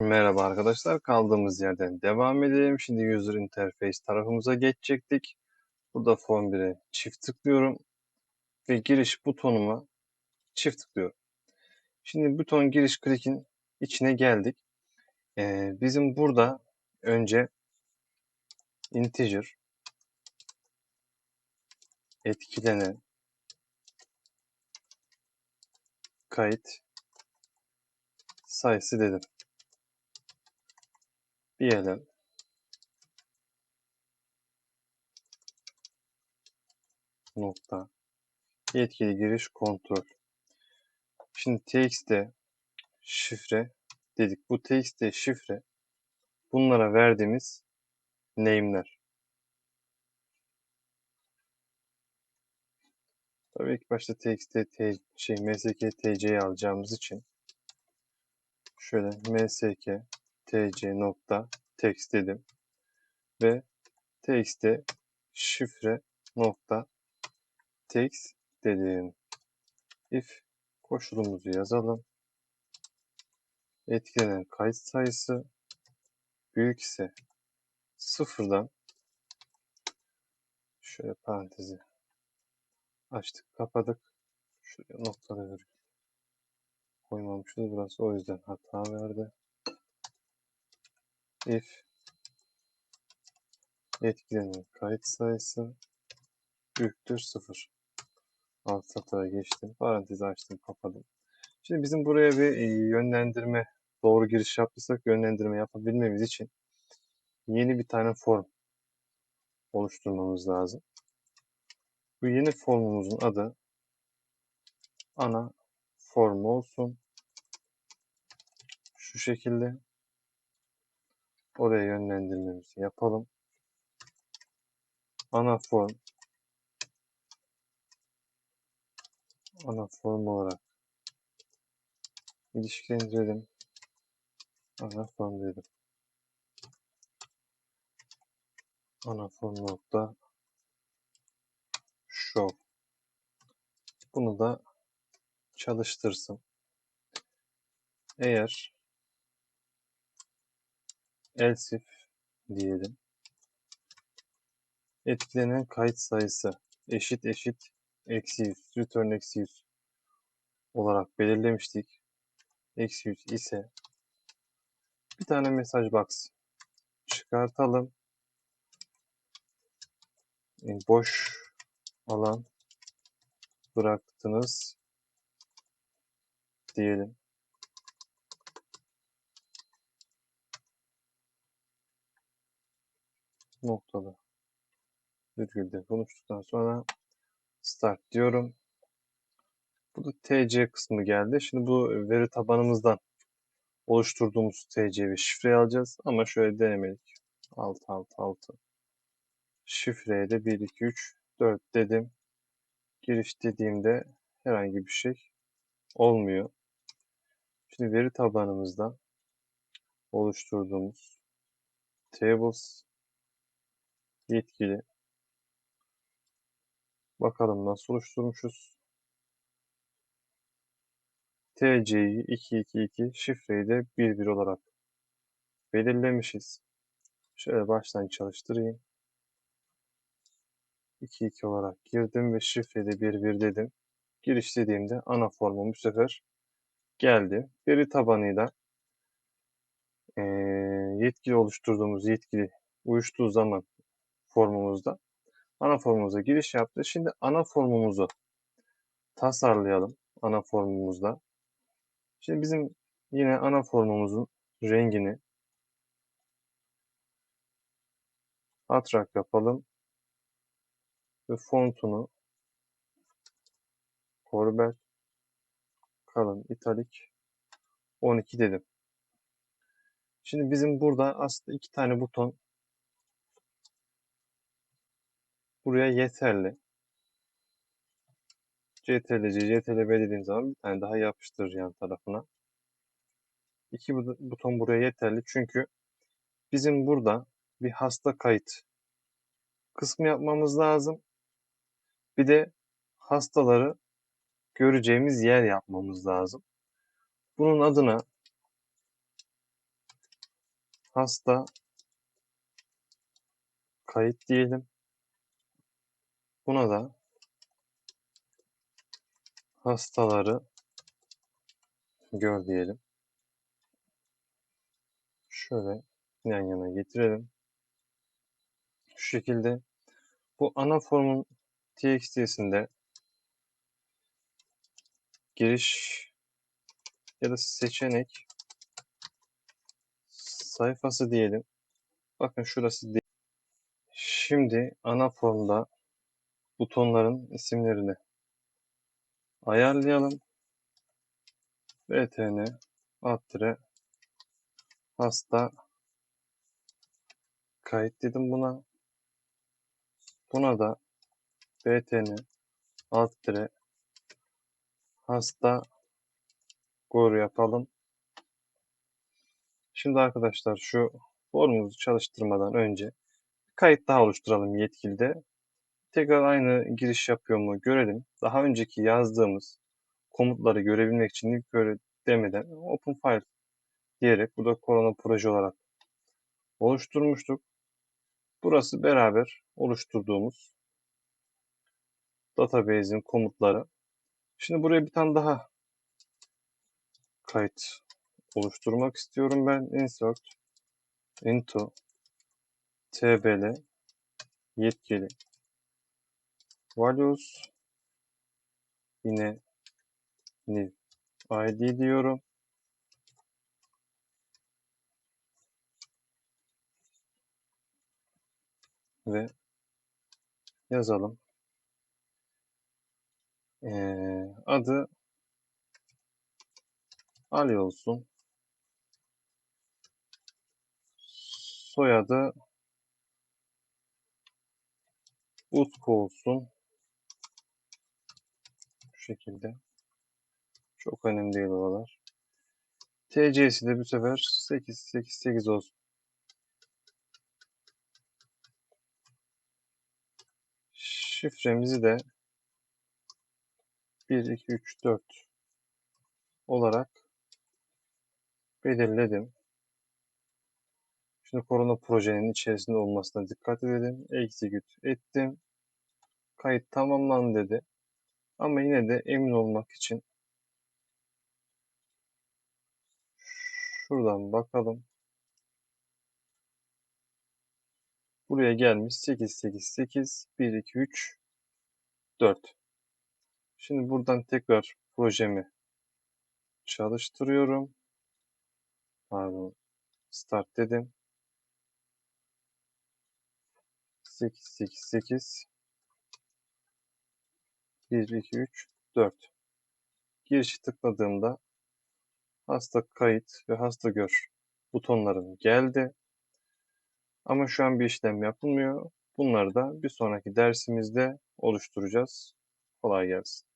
Merhaba arkadaşlar. Kaldığımız yerden devam edelim. Şimdi User Interface tarafımıza geçecektik. Burada Form 1'e çift tıklıyorum. Ve giriş butonuma çift tıklıyorum. Şimdi buton giriş klikin içine geldik. Ee, bizim burada önce integer etkilenen kayıt sayısı dedim. Diyelim. Nokta. Yetkili giriş kontrol. Şimdi txt şifre dedik. Bu txt şifre bunlara verdiğimiz name'ler. Tabii ilk başta txt t, şey msk tc'yi alacağımız için şöyle msk tc nokta text dedim ve txt şifre nokta text dedim. If koşulumuzu yazalım. Etkilenen kayıt sayısı büyük ise sıfırdan şöyle parantezi açtık kapadık. Şuraya noktalı virgül koymamışız burası o yüzden hata verdi. If etkilenen kayıt sayısı büyüktür sıfır. Alt satıra geçtim. Parantezi açtım kapadım. Şimdi bizim buraya bir e, yönlendirme doğru giriş yaptıysak yönlendirme yapabilmemiz için yeni bir tane form oluşturmamız lazım. Bu yeni formumuzun adı ana form olsun. Şu şekilde oraya yönlendirmemizi yapalım. Ana form ana form olarak ilişkilendirelim. Ana form dedim. Ana form nokta show. Bunu da çalıştırsın. Eğer else if diyelim. Etkilenen kayıt sayısı eşit eşit eksi 100, return eksi 100 olarak belirlemiştik. Eksi 100 ise bir tane mesaj box çıkartalım. Boş alan bıraktınız diyelim. Noktalı virgülde konuştuktan sonra start diyorum. Burada TC kısmı geldi. Şimdi bu veri tabanımızdan oluşturduğumuz TC ve şifreyi alacağız. Ama şöyle denemelik. 6 6 6 şifreye de 1 2 3 4 dedim. Giriş dediğimde herhangi bir şey olmuyor. Şimdi veri tabanımızda oluşturduğumuz tables yetkili bakalım nasıl oluşturmuşuz. TC'yi 222 şifreyi de 11 olarak belirlemişiz. Şöyle baştan çalıştırayım. 22 olarak girdim ve şifreyi de 11 dedim. Giriş dediğimde ana formum bu sefer geldi. Veri tabanıyla e, yetkili oluşturduğumuz yetkili uyuştuğu zaman formumuzda ana formumuza giriş yaptı. Şimdi ana formumuzu tasarlayalım ana formumuzda. Şimdi bizim yine ana formumuzun rengini atrak yapalım ve fontunu Corbel kalın italik 12 dedim. Şimdi bizim burada aslında iki tane buton buraya yeterli. CTRL-C, CTRL-V dediğim zaman bir tane daha yapıştır yan tarafına. İki buton buraya yeterli çünkü bizim burada bir hasta kayıt kısmı yapmamız lazım. Bir de hastaları göreceğimiz yer yapmamız lazım. Bunun adına hasta kayıt diyelim. Buna da hastaları gör diyelim. Şöyle yan yana getirelim. Şu şekilde bu ana formun txt'sinde giriş ya da seçenek sayfası diyelim. Bakın şurası değil. Şimdi ana formda butonların isimlerini ayarlayalım. btn alt hasta kayıt dedim buna. Buna da btn alt hasta gor yapalım. Şimdi arkadaşlar şu formumuzu çalıştırmadan önce kayıt daha oluşturalım yetkilide. Tekrar aynı giriş yapıyor mu görelim. Daha önceki yazdığımız komutları görebilmek için ilk böyle demeden open file diyerek burada korona proje olarak oluşturmuştuk. Burası beraber oluşturduğumuz database'in komutları. Şimdi buraya bir tane daha kayıt oluşturmak istiyorum ben. Insert into tbl yetkili values yine new id diyorum. Ve yazalım. Ee, adı Ali olsun. Soyadı Utku olsun. Şekilde. Çok önemli değil oralar. TC'si de bu sefer 888 olsun. Şifremizi de 1, 2, 3, 4 olarak belirledim. Şimdi korona projenin içerisinde olmasına dikkat edelim. Execute ettim. Kayıt tamamlandı dedi. Ama yine de emin olmak için şuradan bakalım. Buraya gelmiş 8, 8, 8, 1, 2, 3, 4. Şimdi buradan tekrar projemi çalıştırıyorum. Pardon. Start dedim. 8, 8, 8. 1, 2, 3, 4. Girişi tıkladığımda hasta kayıt ve hasta gör butonlarım geldi. Ama şu an bir işlem yapılmıyor. Bunları da bir sonraki dersimizde oluşturacağız. Kolay gelsin.